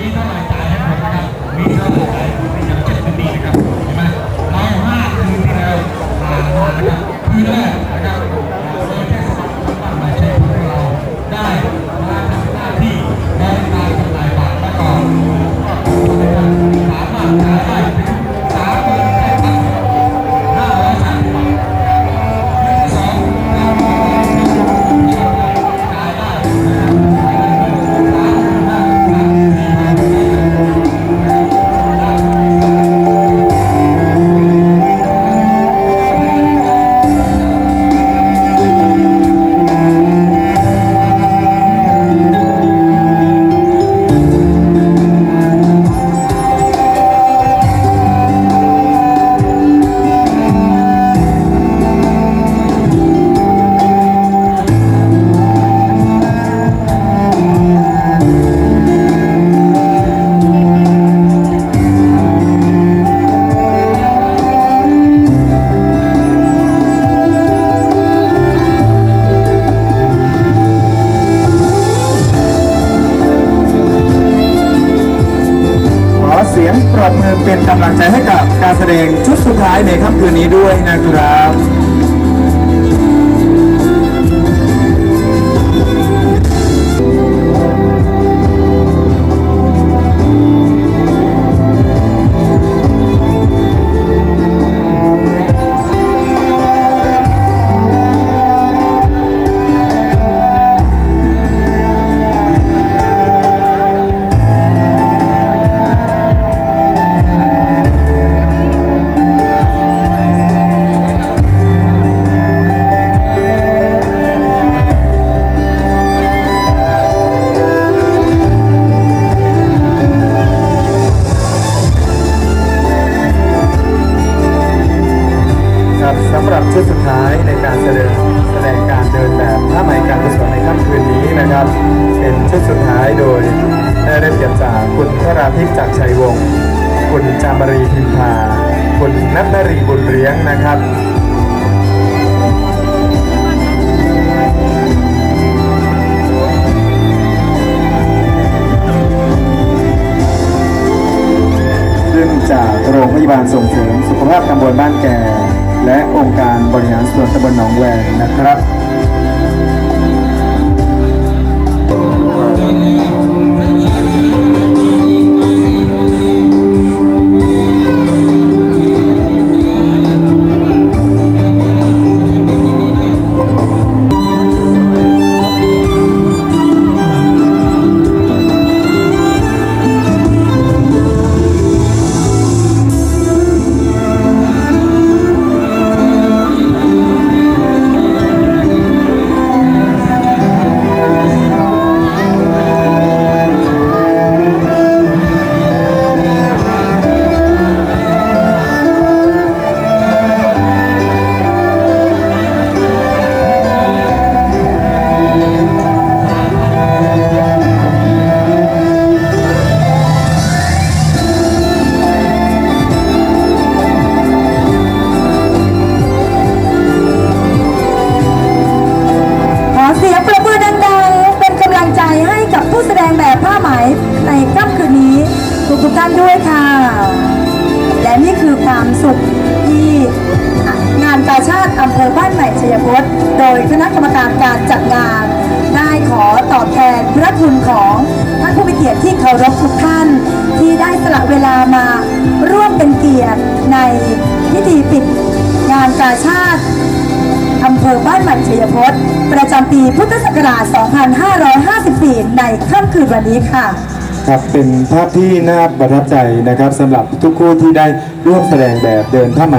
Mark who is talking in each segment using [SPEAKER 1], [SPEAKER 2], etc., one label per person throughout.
[SPEAKER 1] มีเท่าไหร่จ่ายให้ผมนะครับมีเท่าไหร่ สีย
[SPEAKER 2] งปรบมือเป็นกำลังใจให้กับการแสดงชุดสุดท้ายในค่ำคืนนี้ด้วยนะครับ หรับชุดสุดท้ายในการแสดงแสดงการเดินแบบผ้าไหมการกุศลในค่ำคืนนี้นะครับ เป็นชุดสุดท้ายโดยได้รับเกียรติจากคุณพระราทิพย์จากชัยวงศ์คุณจามรีพิมพาคุณนัทนรีบุญเลี้ยงนะครับซึ่งจากโรงพยาบาลส่งเสริมสุขภาพตำบลบ้านแก่ และองค์การบริหารส่วนตำบลหนองแวงนะครับ
[SPEAKER 3] ทุกท่านด้วยค่ะ และนี่คือความสุขที่งานกาชาติอำเภอบ้านใหม่ชัยพจน์โดยคณะกรรมการการจัดงาน ได้ขอตอบแทนพระคุณของท่านผู้มีเกียรติที่เคารพทุกท่าน ที่ได้สละเวลามาร่วมเป็นเกียรติในพิธีปิดงานกาชาติอำเภอบ้านใหม่ชัยพจน์ประจำปีพุทธศักราช 2554 ในค่ำคืนวันนี้ค่ะ
[SPEAKER 2] ครับเป็นภาพที่น่าประทับใจนะครับสำหรับทุกคู่ที่ได้ร่วมแสดงแบบเดินผ้าไหม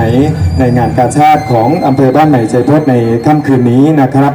[SPEAKER 2] ในงานกาชาติของอำเภอบ้านใหม่ชัยพจน์ในค่ำคืนนี้นะครับ